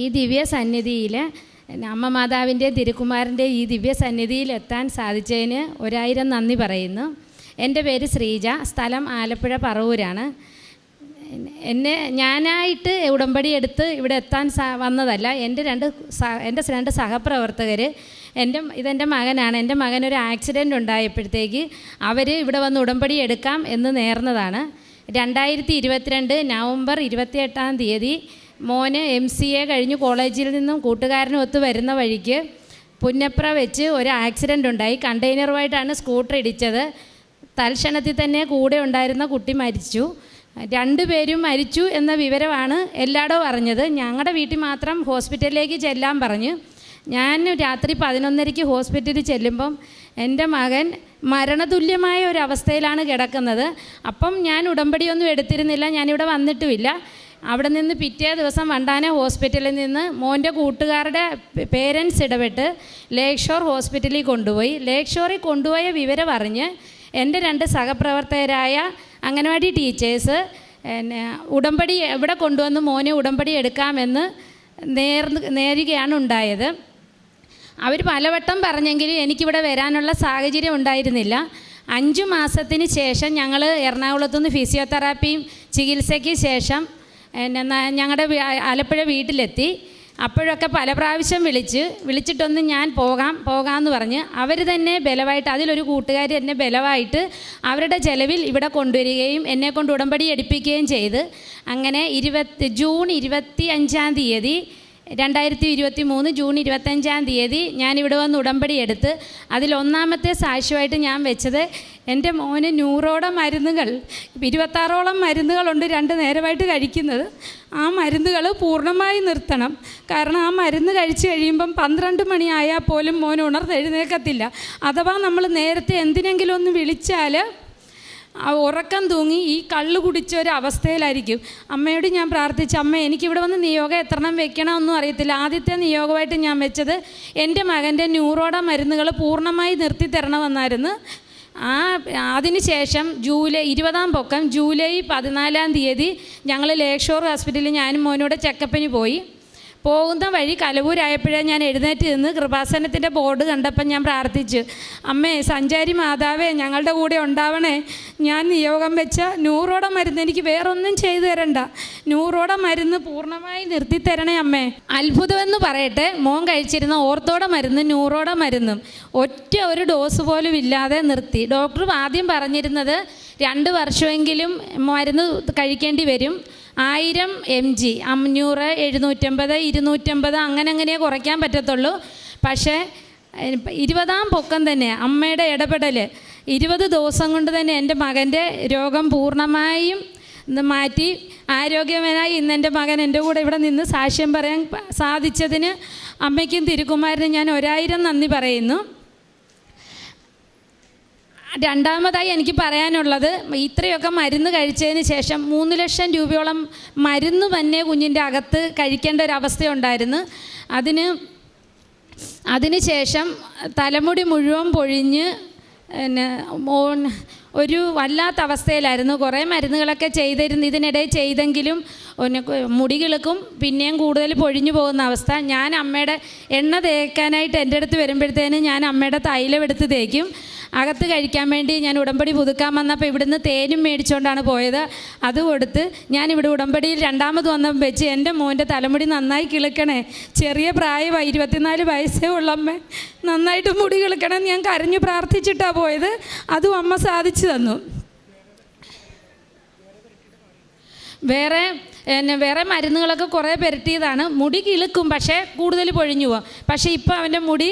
ഈ ദിവ്യ സന്നിധിയിൽ അമ്മ മാതാവിന്റെ തിരുക്കുമാരന്റെ ഈ ദിവ്യ സന്നിധിയിൽ എത്താൻ സാധിച്ചതിന് ഒരായിരം നന്ദി പറയുന്നു. എന്റെ പേര് ശ്രീജ സ്ഥലം ആലപ്പുഴ പറവൂരാണ്. എന്നെ ഞാനായിട്ട് ഉടമ്പടി എടുത്ത് ഇവിടെ എത്താൻ വന്നതല്ല എന്റെ രണ്ട് എന്റെ രണ്ട് സഹപ്രവർത്തകർ എന്റെ ഇതെന്റെ മകനാണ്. എന്റെ മകനൊരു ആക്സിഡന്റ് ഉണ്ടായപ്പോഴത്തേക്ക് അവർ ഇവിടെ വന്ന് ഉടമ്പടി എടുക്കാം എന്ന് നേർന്നതാണ്. രണ്ടായിരത്തി ഇരുപത്തിരണ്ട് നവംബർ ഇരുപത്തിയെട്ടാം തീയതി മോന് എം സി എ കഴിഞ്ഞ് കോളേജിൽ നിന്നും കൂട്ടുകാരനൊത്ത് വരുന്ന വഴിക്ക് പുന്നപ്ര വെച്ച് ഒരു ആക്സിഡന്റ് ഉണ്ടായി. കണ്ടെയ്നറുമായിട്ടാണ് സ്കൂട്ടർ ഇടിച്ചത്. തൽക്ഷണത്തിൽ തന്നെ കൂടെ ഉണ്ടായിരുന്ന കുട്ടി മരിച്ചു. രണ്ടു പേരും മരിച്ചു എന്ന വിവരമാണ് എല്ലായിടവും അറിഞ്ഞത്. ഞങ്ങളുടെ വീട്ടിൽ മാത്രം ഹോസ്പിറ്റലിലേക്ക് ചെല്ലാൻ പറഞ്ഞു. ഞാൻ രാത്രി പതിനൊന്നരയ്ക്ക് ഹോസ്പിറ്റലിൽ ചെല്ലുമ്പം എന്റെ മകൻ മരണതുല്യമായ ഒരു അവസ്ഥയിലാണ് കിടക്കുന്നത്. അപ്പം ഞാൻ ഉടമ്പടിയൊന്നും എടുത്തിരുന്നില്ല. ഞാനിവിടെ വന്നിട്ടുമില്ല. അവിടെ നിന്ന് പിറ്റേ ദിവസം വണ്ടാന ഹോസ്പിറ്റലിൽ നിന്ന് മോന്റെ കൂട്ടുകാരുടെ പേരൻസ് ഇടപെട്ട് ലേക്ക് ഷോർ ഹോസ്പിറ്റലിൽ കൊണ്ടുപോയി. ലേക്ക് ഷോറിൽ കൊണ്ടുപോയ വിവരം അറിഞ്ഞ് എന്റെ രണ്ട് സഹപ്രവർത്തകരായ അംഗനവാടി ടീച്ചേഴ്സ് ഉടമ്പടി എവിടെ കൊണ്ടുവന്ന് മോനെ ഉടമ്പടി എടുക്കാമെന്ന് നേർ നേരുകയാണ് ഉണ്ടായത്. അവർ പലവട്ടം പറഞ്ഞെങ്കിലും എനിക്കിവിടെ വരാനുള്ള സാഹചര്യം ഉണ്ടായിരുന്നില്ല. അഞ്ചു മാസത്തിന് ശേഷം ഞങ്ങൾ എറണാകുളത്തുനിന്ന് ഫിസിയോതെറാപ്പിയും ചികിത്സയ്ക്ക് ശേഷം ഞങ്ങളുടെ ആലപ്പുഴ വീട്ടിലെത്തി. അപ്പോഴൊക്കെ പല പ്രാവശ്യം വിളിച്ച് വിളിച്ചിട്ടൊന്ന് ഞാൻ പോകാം പോകാമെന്ന് പറഞ്ഞ് അവർ തന്നെ ബലമായിട്ട് അതിലൊരു കൂട്ടുകാർ തന്നെ ബലമായിട്ട് അവരുടെ ചെലവിൽ ഇവിടെ കൊണ്ടുവരികയും എന്നെ കൊണ്ട് ഉടമ്പടി എടുപ്പിക്കുകയും ചെയ്ത്. അങ്ങനെ ഇരുപത്തി ജൂൺ ഇരുപത്തി അഞ്ചാം തീയതി രണ്ടായിരത്തി ഇരുപത്തി മൂന്ന് ജൂൺ ഇരുപത്തഞ്ചാം തീയതി ഞാനിവിടെ വന്ന് ഉടമ്പടി എടുത്ത് അതിലൊന്നാമത്തെ സാക്ഷ്യമായിട്ട് ഞാൻ വെച്ചത് എന്റെ മോന് നൂറോളം മരുന്നുകൾ ഇരുപത്താറോളം മരുന്നുകളുണ്ട് രണ്ട് നേരമായിട്ട് കഴിക്കുന്നത്. ആ മരുന്നുകൾ പൂർണമായി നിർത്തണം. കാരണം ആ മരുന്ന് കഴിച്ചു കഴിയുമ്പം പന്ത്രണ്ട് മണിയായാൽ പോലും മോൻ ഉണർന്നെഴുന്നേക്കത്തില്ല അഥവാ നമ്മൾ നേരത്തെ എന്തിനെങ്കിലും ഒന്ന് വിളിച്ചാൽ ആ ഉറക്കം തൂങ്ങി ഈ കള്ള് കുടിച്ച ഒരു അവസ്ഥയിലായിരിക്കും. അമ്മയോട് ഞാൻ പ്രാർത്ഥിച്ചു അമ്മ എനിക്കിവിടെ വന്ന് നിയോഗം എത്രണം വെക്കണമെന്നും അറിയത്തില്ല. ആദ്യത്തെ നിയോഗമായിട്ട് ഞാൻ വെച്ചത് എന്റെ മകന്റെ ന്യൂറോഡ മരുന്നുകൾ പൂർണമായി നിർത്തി തരണമെന്നായിരുന്നു. ആ അതിന് ശേഷം ജൂലൈ ഇരുപതാം പൊക്കം ജൂലൈ പതിനാലാം തീയതി ഞങ്ങൾ ലേക്ഷോർ ഹോസ്പിറ്റലിൽ ഞാനും മോനോട് ചെക്കപ്പിന് പോയി. പോകുന്ന വഴി കലവൂരായപ്പോഴേ ഞാൻ എഴുന്നേറ്റ് നിന്ന് കൃപാസനത്തിന്റെ ബോർഡ് കണ്ടപ്പോൾ ഞാൻ പ്രാർത്ഥിച്ചു. അമ്മേ സഞ്ചാരി മാതാവേ ഞങ്ങളുടെ കൂടെ ഉണ്ടാവണേ. ഞാൻ നിയോഗം വെച്ച നൂറോടെ മരുന്ന് എനിക്ക് വേറൊന്നും ചെയ്തു തരണ്ട. നൂറോടെ മരുന്ന് പൂർണമായി നിർത്തി തരണേ അമ്മേ. അത്ഭുതമെന്ന് പറയട്ടെ മോൻ കഴിച്ചിരുന്ന ഓർത്തോടെ മരുന്ന് നൂറോടെ മരുന്നും ഒറ്റ ഒരു ഡോസ് പോലും ഇല്ലാതെ നിർത്തി. ഡോക്ടർ ആദ്യം പറഞ്ഞിരുന്നത് രണ്ട് വർഷമെങ്കിലും മരുന്ന് കഴിക്കേണ്ടി വരും. ആയിരം എം ജി. അഞ്ഞൂറ് എഴുന്നൂറ്റമ്പത് ഇരുന്നൂറ്റമ്പത് അങ്ങനെ അങ്ങനെ കുറയ്ക്കാൻ പറ്റത്തുള്ളൂ. പക്ഷേ ഇരുപതാം പൊക്കം തന്നെ അമ്മയുടെ ഇടപെടൽ ഇരുപത് ദിവസം കൊണ്ട് തന്നെ എന്റെ മകന്റെ രോഗം പൂർണമായും മാറ്റി ആരോഗ്യവനായി ഇന്ന് എന്റെ മകൻ എന്റെ കൂടെ ഇവിടെ നിന്ന് സാക്ഷ്യം പറയാൻ സാധിച്ചതിന് അമ്മയ്ക്കും തിരുക്കുമാരനും ഞാൻ ഒരായിരം നന്ദി പറയുന്നു. രണ്ടാമതായി എനിക്ക് പറയാനുള്ളത് ഇത്രയൊക്കെ മരുന്ന് കഴിച്ചതിന് ശേഷം മൂന്ന് ലക്ഷം രൂപയോളം മരുന്ന് തന്നെ കുഞ്ഞിന്റെ അകത്ത് കഴിക്കേണ്ട ഒരു അവസ്ഥയുണ്ടായിരുന്നു. അതിന് അതിന് ശേഷം തലമുടി മുഴുവൻ പൊഴിഞ്ഞ് പിന്നെ ഒരു വല്ലാത്ത അവസ്ഥയിലായിരുന്നു. കുറേ മരുന്നുകളൊക്കെ ചെയ്തിരുന്നു. ഇതിനിടെ ചെയ്തെങ്കിലും ഒന്ന് മുടികിളുക്കും പിന്നെയും കൂടുതൽ പൊഴിഞ്ഞു പോകുന്ന അവസ്ഥ. ഞാൻ അമ്മയുടെ എണ്ണ തേക്കാനായിട്ട് എന്റെ അടുത്ത് വരുമ്പോഴത്തേനും ഞാൻ അമ്മയുടെ തൈലം എടുത്ത് തേക്കും. അകത്ത് കഴിക്കാൻ വേണ്ടി ഞാൻ ഉടമ്പടി പുതുക്കാൻ വന്നപ്പോൾ ഇവിടുന്ന് തേനും മേടിച്ചുകൊണ്ടാണ് പോയത്. അത് കൊടുത്ത് ഞാനിവിടെ ഉടമ്പടിയിൽ രണ്ടാമത് വന്നപ്പോൾ വെച്ച് എന്റെ മോന്റെ തലമുടി നന്നായി കിളുക്കണേ. ചെറിയ പ്രായമായി ഇരുപത്തിനാല് വയസ്സേ ഉള്ളമ്മേ. നന്നായിട്ട് മുടി കിളുക്കണം ഞാൻ കരഞ്ഞു പ്രാർത്ഥിച്ചിട്ടാണ് പോയത്. അതും അമ്മ സാധിച്ചു തന്നു. വേറെ പിന്നെ വേറെ മരുന്നുകളൊക്കെ കുറേ പെരട്ടിയതാണ്. മുടി കിളുക്കും പക്ഷേ കൂടുതൽ പൊഴിഞ്ഞു പോകും പക്ഷേ ഇപ്പോൾ അവന്റെ മുടി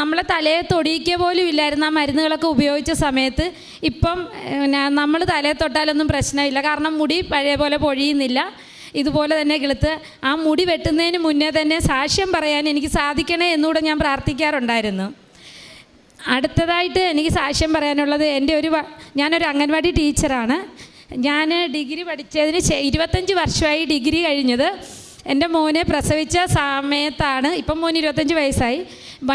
നമ്മളെ തലയെ തൊടിയിക്കുക പോലും ഇല്ലായിരുന്നു. ആ മരുന്നുകളൊക്കെ ഉപയോഗിച്ച സമയത്ത് ഇപ്പം നമ്മൾ തലയെ തൊട്ടാലൊന്നും പ്രശ്നമില്ല. കാരണം മുടി പഴയ പോലെ പൊഴിയുന്നില്ല. ഇതുപോലെ തന്നെ കിളുത്ത്. ആ മുടി വെട്ടുന്നതിന് മുന്നേ തന്നെ സാക്ഷ്യം പറയാൻ എനിക്ക് സാധിക്കണേ എന്നുകൂടെ ഞാൻ പ്രാർത്ഥിക്കാറുണ്ടായിരുന്നു. അടുത്തതായിട്ട് എനിക്ക് സാക്ഷ്യം പറയാനുള്ളത് എന്റെ ഒരു ഞാനൊരു അംഗൻവാടി ടീച്ചറാണ്. ഞാൻ ഡിഗ്രി പഠിച്ചതിന് ഇരുപത്തഞ്ച് വർഷമായി ഡിഗ്രി കഴിഞ്ഞത് എന്റെ മോനെ പ്രസവിച്ച സമയത്താണ്. ഇപ്പം മോന് ഇരുപത്തഞ്ച് വയസ്സായി.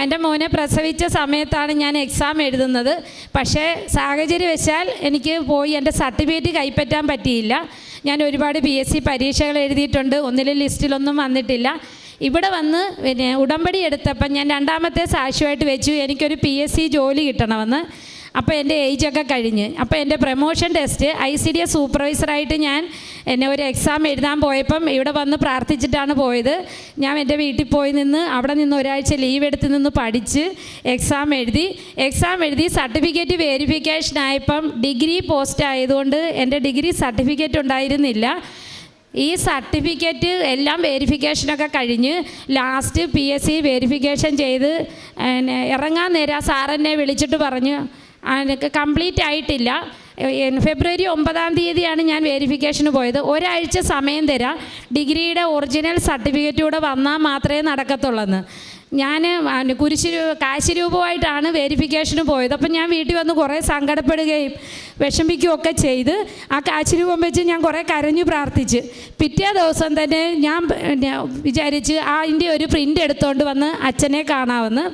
എന്റെ മോനെ പ്രസവിച്ച സമയത്താണ് ഞാൻ എക്സാം എഴുതുന്നത്. പക്ഷേ സാഹചര്യം വെച്ചാൽ എനിക്ക് പോയി എന്റെ സർട്ടിഫിക്കറ്റ് കൈപ്പറ്റാൻ പറ്റിയില്ല. ഞാൻ ഒരുപാട് പി എസ് സി പരീക്ഷകൾ എഴുതിയിട്ടുണ്ട്. ഒന്നിലും ലിസ്റ്റിലൊന്നും വന്നിട്ടില്ല. ഇവിടെ വന്ന് പിന്നെ ഉടമ്പടി എടുത്തപ്പം ഞാൻ രണ്ടാമത്തെ സാക്ഷ്യമായിട്ട് വെച്ചു. എനിക്കൊരു പി എസ് സി ജോലി കിട്ടണമെന്ന്. അപ്പോൾ എന്റെ ഏജ് ഒക്കെ കഴിഞ്ഞ്. അപ്പോൾ എന്റെ promotion test I C D S സൂപ്പർവൈസറായിട്ട് ഞാൻ എന്നെ ഒരു എക്സാം എഴുതാൻ പോയപ്പം ഇവിടെ വന്ന് പ്രാർത്ഥിച്ചിട്ടാണ് പോയത്. ഞാൻ എന്റെ വീട്ടിൽ പോയി നിന്ന് അവിടെ നിന്ന് ഒരാഴ്ച ലീവ് എടുത്ത് നിന്ന് പഠിച്ച് എക്സാം എഴുതി. എക്സാം എഴുതി സർട്ടിഫിക്കറ്റ് വെരിഫിക്കേഷൻ ആയപ്പം ഡിഗ്രി പോസ്റ്റ് ആയതുകൊണ്ട് എന്റെ ഡിഗ്രി സർട്ടിഫിക്കറ്റ് ഉണ്ടായിരുന്നില്ല. ഈ സർട്ടിഫിക്കറ്റ് എല്ലാം വേരിഫിക്കേഷനൊക്കെ കഴിഞ്ഞ് last P S C verification ചെയ്ത് ഇറങ്ങാൻ നേരം സാറെന്നെ വിളിച്ചിട്ട് പറഞ്ഞു കംപ്ലീറ്റ് ആയിട്ടില്ല. ഫെബ്രുവരി ഒമ്പതാം തീയതിയാണ് ഞാൻ വെരിഫിക്കേഷന് പോയത്. ഒരാഴ്ച സമയം തരാം. ഡിഗ്രിയുടെ ഒറിജിനൽ സർട്ടിഫിക്കറ്റ് കൂടെ വന്നാൽ മാത്രമേ നടക്കത്തുള്ളെന്ന്. ഞാൻ കുരിശ് കാശ് രൂപമായിട്ടാണ് വെരിഫിക്കേഷന് പോയത്. അപ്പം ഞാൻ വീട്ടിൽ വന്ന് കുറേ സങ്കടപ്പെടുകയും വിഷമിക്കുകയൊക്കെ ചെയ്ത് ആ കാശ് രൂപം വെച്ച് ഞാൻ കുറേ കരഞ്ഞു പ്രാർത്ഥിച്ച്. പിറ്റേ ദിവസം തന്നെ ഞാൻ വിചാരിച്ച് അതിന്റെ ഒരു പ്രിന്റ് എടുത്തുകൊണ്ട് വന്ന് അച്ഛനെ കാണാമെന്ന്.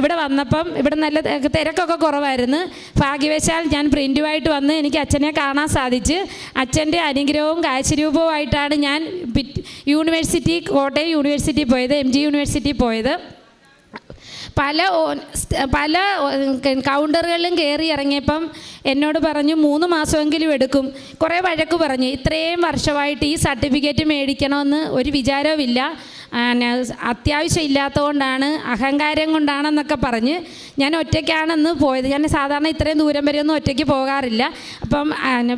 ഇവിടെ വന്നപ്പം ഇവിടെ നല്ല തിരക്കൊക്കെ കുറവായിരുന്നു. ഭാഗ്യവശാൽ ഞാൻ പ്രിന്റുമായിട്ട് വന്ന് എനിക്ക് അച്ഛനെ കാണാൻ സാധിച്ച്. അച്ഛന്റെ അനുഗ്രഹവും കാഴ്ചരൂപവുമായിട്ടാണ് ഞാൻ യൂണിവേഴ്സിറ്റി കോട്ടയം യൂണിവേഴ്സിറ്റി പോയത് എം ജി യൂണിവേഴ്സിറ്റി പോയത്. പല പല കൗണ്ടറുകളിലും കയറി ഇറങ്ങിയപ്പം എന്നോട് പറഞ്ഞു മൂന്ന് മാസമെങ്കിലും എടുക്കും. കുറേ വഴക്ക് പറഞ്ഞു. ഇത്രയും വർഷമായിട്ട് ഈ സർട്ടിഫിക്കറ്റ് മേടിക്കണമെന്ന് ഒരു വിചാരവുമില്ല. അത്യാവശ്യം ഇല്ലാത്തതുകൊണ്ടാണ് അഹങ്കാരം കൊണ്ടാണെന്നൊക്കെ പറഞ്ഞ് ഞാൻ ഒറ്റയ്ക്കാണെന്ന് പോയത്. ഞാൻ സാധാരണ ഇത്രയും ദൂരം വരെ ഒന്നും ഒറ്റയ്ക്ക് പോകാറില്ല. അപ്പം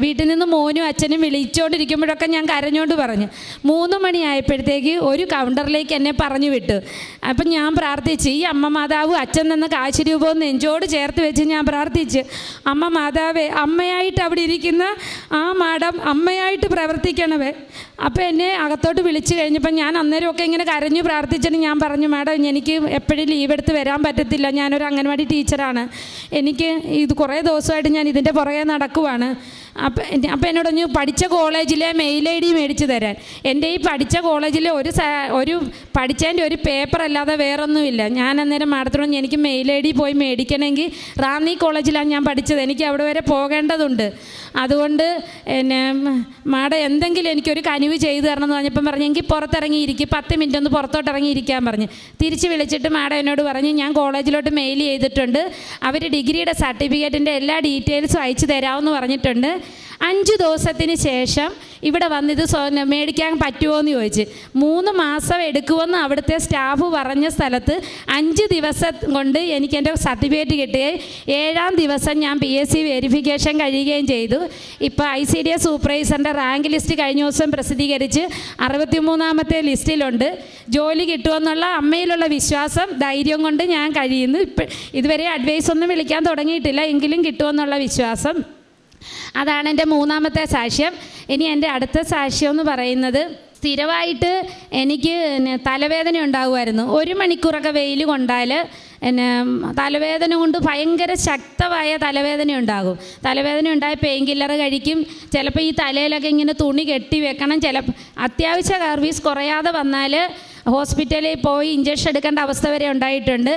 വീട്ടിൽ നിന്ന് മോനും അച്ഛനും വിളിച്ചുകൊണ്ടിരിക്കുമ്പോഴൊക്കെ ഞാൻ കരഞ്ഞുകൊണ്ട് പറഞ്ഞു. മൂന്ന് മണിയായപ്പോഴത്തേക്ക് ഒരു കൗണ്ടറിലേക്ക് എന്നെ പറഞ്ഞു വിട്ടു. അപ്പം ഞാൻ പ്രാർത്ഥിച്ച് ഈ അമ്മ മാതാവ് അച്ഛൻ നിന്ന് കാശ് രൂപവും നെഞ്ചോട് ചേർത്ത് വെച്ച് ഞാൻ പ്രാർത്ഥിച്ച് അമ്മ മാതാവേ അമ്മയായിട്ട് അവിടെ ഇരിക്കുന്ന ആ മാഡം അമ്മയായിട്ട് പ്രവർത്തിക്കണവേ അപ്പോൾ എന്നെ അകത്തോട്ട് വിളിച്ചു കഴിഞ്ഞപ്പോൾ ഞാൻ അന്നേരമൊക്കെ ഇങ്ങനെ കരഞ്ഞു പ്രാർത്ഥിച്ചിട്ട് ഞാൻ പറഞ്ഞു മാഡം എനിക്ക് എപ്പോഴും ലീവ് എടുത്ത് വരാൻ പറ്റത്തില്ല. ഞാനൊരു അംഗൻവാടി ടീച്ചറാണ് എനിക്ക് ഇത് കുറേ ദിവസമായിട്ട് ഞാൻ ഇതിന്റെ പുറകെ നടക്കുവാണ്. അപ്പം അപ്പം എന്നോട് പറഞ്ഞു പഠിച്ച കോളേജിലെ മെയിൽ ഐ ഡി മേടിച്ച് തരാൻ. എന്റെ ഈ പഠിച്ച കോളേജിലെ ഒരു ഒരു പഠിച്ചതിന്റെ ഒരു പേപ്പർ അല്ലാതെ വേറൊന്നുമില്ല ഞാൻ അന്നേരം മാഡത്തിനോട് എനിക്ക് മെയിൽ ഐ ഡി പോയി മേടിക്കണമെങ്കിൽ റാന്നി കോളേജിലാണ് ഞാൻ പഠിച്ചത്. എനിക്ക് അവിടെ വരെ പോകേണ്ടതുണ്ട്. അതുകൊണ്ട് എന്നെ മാഡം എന്തെങ്കിലും എനിക്കൊരു കനിവ് ചെയ്തു തരണം എന്ന് പറഞ്ഞപ്പം പറഞ്ഞു എനിക്ക് പുറത്തിറങ്ങിയിരിക്കും പത്ത് മിനിറ്റ് ഒന്ന് പുറത്തോട്ട് ഇറങ്ങിയിരിക്കാൻ പറഞ്ഞു. തിരിച്ച് വിളിച്ചിട്ട് മാഡം എന്നോട് പറഞ്ഞു ഞാൻ കോളേജിലോട്ട് മെയിൽ ചെയ്തിട്ടുണ്ട്. അവർ ഡിഗ്രിയുടെ സർട്ടിഫിക്കറ്റിന്റെ എല്ലാ ഡീറ്റെയിൽസും അയച്ചു തരാമെന്ന് പറഞ്ഞിട്ടുണ്ട്. അഞ്ച് ദിവസത്തിന് ശേഷം ഇവിടെ വന്നിത് മേടിക്കാൻ പറ്റുമോ എന്ന് ചോദിച്ച്. മൂന്ന് മാസം എടുക്കുമെന്ന് അവിടുത്തെ സ്റ്റാഫ് പറഞ്ഞ സ്ഥലത്ത് അഞ്ച് ദിവസം കൊണ്ട് എനിക്ക് എന്റെ സർട്ടിഫിക്കറ്റ് കിട്ടുകയും ഏഴാം ദിവസം ഞാൻ പി എസ് സി വെരിഫിക്കേഷൻ കഴിയുകയും ചെയ്തു. ഇപ്പോൾ ഐ സി ഡി എസ് സൂപ്പർവൈസറിന്റെ റാങ്ക് ലിസ്റ്റ് കഴിഞ്ഞ ദിവസം പ്രസിദ്ധീകരിച്ച് അറുപത്തിമൂന്നാമത്തെ ലിസ്റ്റിലുണ്ട്. ജോലി കിട്ടുമെന്നുള്ള അമ്മയിലുള്ള വിശ്വാസം ധൈര്യം കൊണ്ട് ഞാൻ കഴിയുന്നു. ഇപ്പം ഇതുവരെ അഡ്വൈസ് ഒന്നും വിളിക്കാൻ തുടങ്ങിയിട്ടില്ല. എങ്കിലും കിട്ടുമെന്നുള്ള വിശ്വാസം. അതാണ് എന്റെ മൂന്നാമത്തെ സാക്ഷ്യം. ഇനി എന്റെ അടുത്ത സാക്ഷ്യം എന്ന് പറയുന്നത് സ്ഥിരമായിട്ട് എനിക്ക് തലവേദന ഉണ്ടാകുമായിരുന്നു. ഒരു മണിക്കൂറൊക്കെ വെയിൽ കൊണ്ടാൽ എന്നെ തലവേദന കൊണ്ട് ഭയങ്കര ശക്തമായ തലവേദന ഉണ്ടാകും. തലവേദന ഉണ്ടായ പെയിൻ കില്ലർ കഴിക്കും. ചിലപ്പോൾ ഈ തലയിലൊക്കെ ഇങ്ങനെ തുണി കെട്ടി വെക്കണം. ചില അത്യാവശ്യ സർവീസ് കുറയാതെ വന്നാൽ ഹോസ്പിറ്റലിൽ പോയി ഇഞ്ചക്ഷൻ എടുക്കേണ്ട അവസ്ഥ വരെ ഉണ്ടായിട്ടുണ്ട്.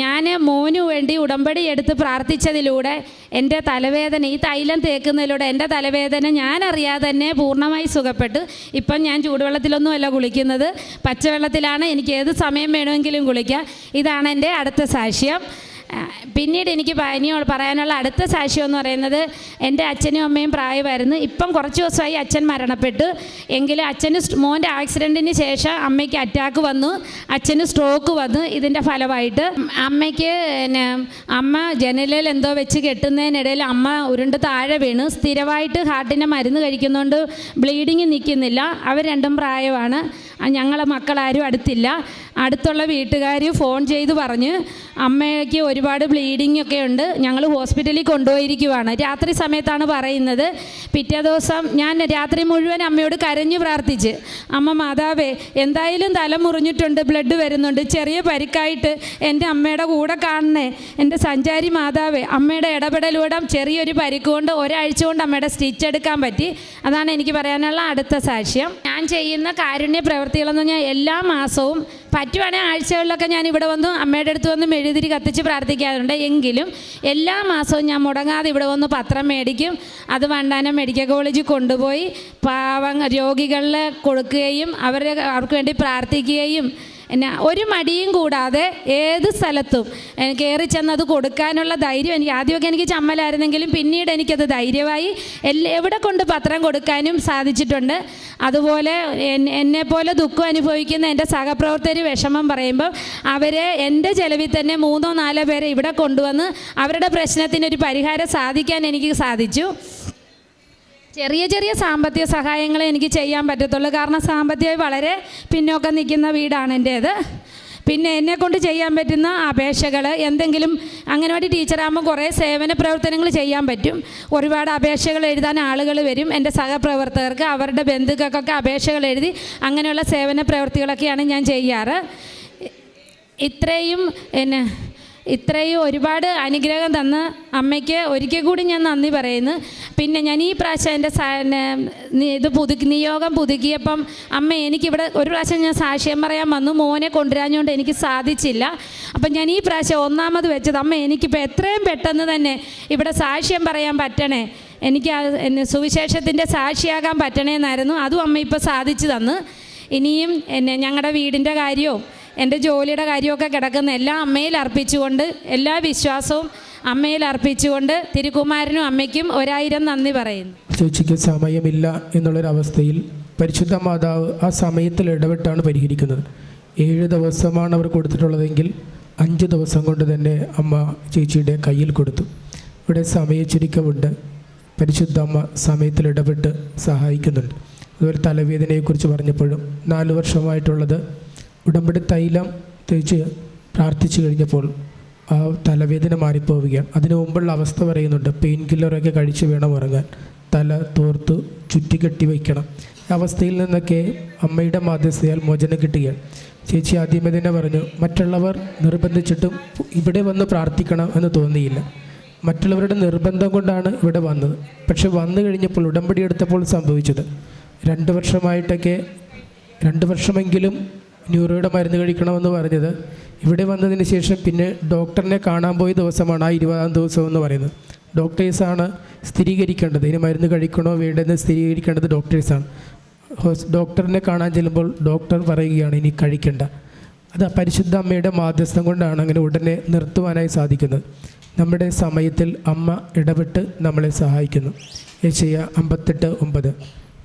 ഞാൻ മോനു വേണ്ടി ഉടമ്പടി എടുത്ത് പ്രാർത്ഥിച്ചതിലൂടെ എന്റെ തലവേദന ഈ തൈലം തേക്കുന്നതിലൂടെ എന്റെ തലവേദന ഞാൻ അറിയാതെ തന്നെ പൂർണമായി സുഖപ്പെട്ടു. ഇപ്പം ഞാൻ ചൂടുവെള്ളത്തിലൊന്നുമല്ല കുളിക്കുന്നത്. പച്ചവെള്ളത്തിലാണ് എനിക്ക് ഏത് സമയം വേണമെങ്കിലും കുളിക്കാം. ഇതാണ് എന്റെ അടുത്ത സാക്ഷ്യം. പിന്നീട് എനിക്ക് പനിയോട് പറയാനുള്ള അടുത്ത സാക്ഷ്യം എന്ന് പറയുന്നത് എന്റെ അച്ഛനും അമ്മയും പ്രായമായിരുന്നു. ഇപ്പം കുറച്ച് ദിവസമായി അച്ഛൻ മരണപ്പെട്ടു. എങ്കിലും അച്ഛന് മോന്റെ ആക്സിഡന്റിന് ശേഷം അമ്മയ്ക്ക് അറ്റാക്ക് വന്നു. അച്ഛന് സ്ട്രോക്ക് വന്നു. ഇതിന്റെ ഫലമായിട്ട് അമ്മയ്ക്ക് അമ്മ ജനലിൽ എന്തോ വെച്ച് കെട്ടുന്നതിനിടയിൽ അമ്മ ഉരുണ്ട് താഴെ വീണ്. സ്ഥിരമായിട്ട് ഹാർട്ടിന്റെ മരുന്ന് കഴിക്കുന്നതുകൊണ്ട് ബ്ലീഡിങ് നിൽക്കുന്നില്ല. അവർ രണ്ടും പ്രായമാണ്. ഞങ്ങളെ മക്കളാരും അടുത്തില്ല. അടുത്തുള്ള വീട്ടുകാർ ഫോൺ ചെയ്ത് പറഞ്ഞ് അമ്മയ്ക്ക് ഒരുപാട് ബ്ലീഡിംഗ് ഒക്കെ ഉണ്ട്. ഞങ്ങൾ ഹോസ്പിറ്റലിൽ കൊണ്ടുപോയിരിക്കുവാണ്. രാത്രി സമയത്താണ് പറയുന്നത്. പിറ്റേ ദിവസം ഞാൻ രാത്രി മുഴുവൻ അമ്മയോട് കരഞ്ഞു പ്രാർത്ഥിച്ച്. അമ്മ മാതാവേ എന്തായാലും തല മുറിഞ്ഞിട്ടുണ്ട് ബ്ലഡ് വരുന്നുണ്ട്. ചെറിയ പരിക്കായിട്ട് എന്റെ അമ്മയുടെ കൂടെ കാണണേ. എന്റെ സഞ്ചാരി മാതാവേ അമ്മയുടെ ഇടപെടലൂടെ ചെറിയൊരു പരിക്ക് കൊണ്ട് ഒരാഴ്ച കൊണ്ട് അമ്മയുടെ സ്റ്റിച്ച് എടുക്കാൻ പറ്റി. അതാണ് എനിക്ക് പറയാനുള്ള അടുത്ത സാക്ഷ്യം. ഞാൻ ചെയ്യുന്ന കാരുണ്യ പ്രവൃത്തികളെന്ന് പറഞ്ഞാൽ എല്ലാ മാസവും പറ്റുവാണെങ്കിൽ ആഴ്ചകളിലൊക്കെ ഞാൻ ഇവിടെ വന്ന് അമ്മയുടെ അടുത്ത് വന്ന് മെഴുതിരി കത്തിച്ച് പ്രാർത്ഥിക്കാറുണ്ട്. എങ്കിലും എല്ലാ മാസവും ഞാൻ മുടങ്ങാതെ ഇവിടെ വന്ന് പത്രം മേടിക്കും. അത് വണ്ടാനം മെഡിക്കൽ കോളേജിൽ കൊണ്ടുപോയി പാവ രോഗികളിൽ കൊടുക്കുകയും അവരെ അവർക്ക് വേണ്ടി പ്രാർത്ഥിക്കുകയും എന്നെ ഒരു മടിയും കൂടാതെ ഏത് സ്ഥലത്തും കയറി ചെന്നത് കൊടുക്കാനുള്ള ധൈര്യം എനിക്ക് ആദ്യമൊക്കെ എനിക്ക് ചമ്മലായിരുന്നെങ്കിലും പിന്നീട് എനിക്കത് ധൈര്യമായി എവിടെ കൊണ്ട് പത്രം കൊടുക്കാനും സാധിച്ചിട്ടുണ്ട്. അതുപോലെ എന്നെ പോലെ ദുഃഖം അനുഭവിക്കുന്ന എന്റെ സഹപ്രവർത്തകർ വിഷമം പറയുമ്പോൾ അവരെ എന്റെ ചെലവിൽ തന്നെ മൂന്നോ നാലോ പേരെ ഇവിടെ കൊണ്ടുവന്ന് അവരുടെ പ്രശ്നത്തിനൊരു പരിഹാരം സാധിക്കാൻ എനിക്ക് സാധിച്ചു. ചെറിയ ചെറിയ സാമ്പത്തിക സഹായങ്ങളെ എനിക്ക് ചെയ്യാൻ പറ്റത്തുള്ളൂ. കാരണം സാമ്പത്തികമായി വളരെ പിന്നോക്കം നിൽക്കുന്ന വീടാണ് എന്റേത്. പിന്നെ എന്നെ കൊണ്ട് ചെയ്യാൻ പറ്റുന്ന അപേക്ഷകൾ എന്തെങ്കിലും അംഗനവാടി ടീച്ചറാകുമ്പോൾ കുറേ സേവന പ്രവർത്തനങ്ങൾ ചെയ്യാൻ പറ്റും. ഒരുപാട് അപേക്ഷകൾ എഴുതാൻ ആളുകൾ വരും. എന്റെ സഹപ്രവർത്തകർക്ക് അവരുടെ ബന്ധുക്കൾക്കൊക്കെ അപേക്ഷകൾ എഴുതി അങ്ങനെയുള്ള സേവന പ്രവൃത്തികളൊക്കെയാണ് ഞാൻ ചെയ്യാറ്. ഇത്രയും എന്നെ ഇത്രയും ഒരുപാട് അനുഗ്രഹം തന്ന അമ്മയ്ക്ക് ഒരിക്കൽ കൂടി ഞാൻ നന്ദി പറയുന്നു. പിന്നെ ഞാൻ ഈ പ്രാവശ്യം എന്റെ ഇത് പുതുക്കി നിയോഗം പുതുക്കിയപ്പം അമ്മ എനിക്കിവിടെ ഒരു പ്രാവശ്യം ഞാൻ സാക്ഷ്യം പറയാൻ വന്നു. മോനെ കൊണ്ടുവരാഞ്ഞുകൊണ്ട് എനിക്ക് സാധിച്ചില്ല. അപ്പം ഞാൻ ഈ പ്രാവശ്യം ഒന്നാമത് വെച്ചത് അമ്മ എനിക്കിപ്പോൾ എത്രയും പെട്ടെന്ന് തന്നെ ഇവിടെ സാക്ഷ്യം പറയാൻ പറ്റണേ. എനിക്ക് സുവിശേഷത്തിന്റെ സാക്ഷിയാകാൻ പറ്റണേന്നായിരുന്നു. അതും അമ്മ ഇപ്പോൾ സാധിച്ചു തന്നു. ഇനിയും എന്നെ ഞങ്ങളുടെ വീടിന്റെ കാര്യവും എന്റെ ജോലിയുടെ കാര്യമൊക്കെ കിടക്കുന്ന എല്ലാം അമ്മയിൽ അർപ്പിച്ചുകൊണ്ട് എല്ലാ വിശ്വാസവും അമ്മയിൽ അർപ്പിച്ചുകൊണ്ട് തിരുക്കുമാരനും അമ്മയ്ക്കും ഒരായിരം നന്ദി പറയുന്നു. ചേച്ചിക്ക് സമയമില്ല എന്നുള്ളൊരവസ്ഥയിൽ പരിശുദ്ധ മാതാവ് ആ സമയത്തിൽ ഇടപെട്ടാണ് പരിഹരിക്കുന്നത്. ഏഴ് ദിവസമാണ് അവർ കൊടുത്തിട്ടുള്ളതെങ്കിൽ അഞ്ച് ദിവസം കൊണ്ട് തന്നെ അമ്മ ചേച്ചിയുടെ കയ്യിൽ കൊടുത്തു. ഇവിടെ സമയ ചുരുക്കമുണ്ട്. പരിശുദ്ധ അമ്മ സമയത്തിൽ ഇടപെട്ട് സഹായിക്കുന്നുണ്ട്. അതുപോലെ തലവേദനയെക്കുറിച്ച് പറഞ്ഞപ്പോഴും നാല് വർഷമായിട്ടുള്ളത് ഉടമ്പടി തൈലം തേച്ച് പ്രാർത്ഥിച്ചു കഴിഞ്ഞപ്പോൾ ആ തലവേദന മാറിപ്പോവുകയാണ്. അതിനു മുമ്പുള്ള അവസ്ഥ പറയുന്നുണ്ട് പെയിൻ കില്ലറൊക്കെ കഴിച്ച് വേണം ഉറങ്ങാൻ. തല തോർത്ത് ചുറ്റിക്കെട്ടി വയ്ക്കണം അവസ്ഥയിൽ നിന്നൊക്കെ അമ്മയുടെ മാധ്യസ്ഥയാൽ മോചനം കിട്ടുകയാണ്. ചേച്ചി ആദ്യമേ തന്നെ പറഞ്ഞു മറ്റുള്ളവർ നിർബന്ധിച്ചിട്ടും ഇവിടെ വന്ന് പ്രാർത്ഥിക്കണം എന്ന് തോന്നിയില്ല. മറ്റുള്ളവരുടെ നിർബന്ധം കൊണ്ടാണ് ഇവിടെ വന്നത്. പക്ഷെ വന്നു കഴിഞ്ഞപ്പോൾ ഉടമ്പടി എടുത്തപ്പോൾ സംഭവിച്ചത്. രണ്ട് വർഷമായിട്ടൊക്കെ രണ്ട് വർഷമെങ്കിലും ന്യൂറോയുടെ മരുന്ന് കഴിക്കണമെന്ന് പറഞ്ഞത്. ഇവിടെ വന്നതിന് ശേഷം പിന്നെ ഡോക്ടറിനെ കാണാൻ പോയ ദിവസമാണ് ആ ഇരുപതാം ദിവസം എന്ന് പറയുന്നത്. ഡോക്ടേഴ്സാണ് സ്ഥിരീകരിക്കേണ്ടത്. ഇനി മരുന്ന് കഴിക്കണോ വേണ്ടെന്ന് സ്ഥിരീകരിക്കേണ്ടത് ഡോക്ടേഴ്സാണ്. ഡോക്ടറിനെ കാണാൻ ചെല്ലുമ്പോൾ ഡോക്ടർ പറയുകയാണ് ഇനി കഴിക്കണ്ട. അത് പരിശുദ്ധ അമ്മയുടെ മാധ്യസ്ഥം കൊണ്ടാണ് അങ്ങനെ ഉടനെ നിർത്തുവാനായി സാധിക്കുന്നത്. നമ്മുടെ സമയത്തിൽ അമ്മ ഇടപെട്ട് നമ്മളെ സഹായിക്കുന്നു. യശയ അമ്പത്തെട്ട് ഒമ്പത്.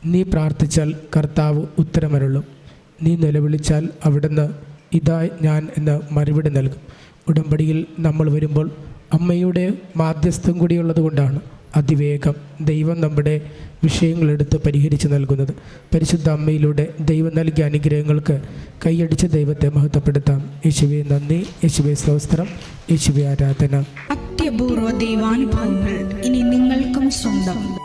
നീ പ്രാർത്ഥിച്ചാൽ കർത്താവ് ഉത്തരമരുളും. നീ നിലവിളിച്ചാൽ അവിടുന്ന് ഇതാ ഞാൻ എന്ന് മറുപടി നൽകും. ഉടമ്പടിയിൽ നമ്മൾ വരുമ്പോൾ അമ്മയുടെ മാധ്യസ്ഥം കൂടിയുള്ളത് കൊണ്ടാണ് അതിവേഗം ദൈവം നമ്മുടെ വിഷയങ്ങളെടുത്ത് പരിഹരിച്ച് നൽകുന്നത്. പരിശുദ്ധ അമ്മയിലൂടെ ദൈവം നൽകിയ അനുഗ്രഹങ്ങൾക്ക് കൈയടിച്ച് ദൈവത്തെ മഹത്വപ്പെടുത്താം. യേശുവെ നന്ദി. യേശുവെ സ്തോത്രം. യേശുവെ ആരാധന. അത്യപൂർവ ദൈവാനുഭവങ്ങൾ ഇനി നിങ്ങൾക്കും സ്വന്തം.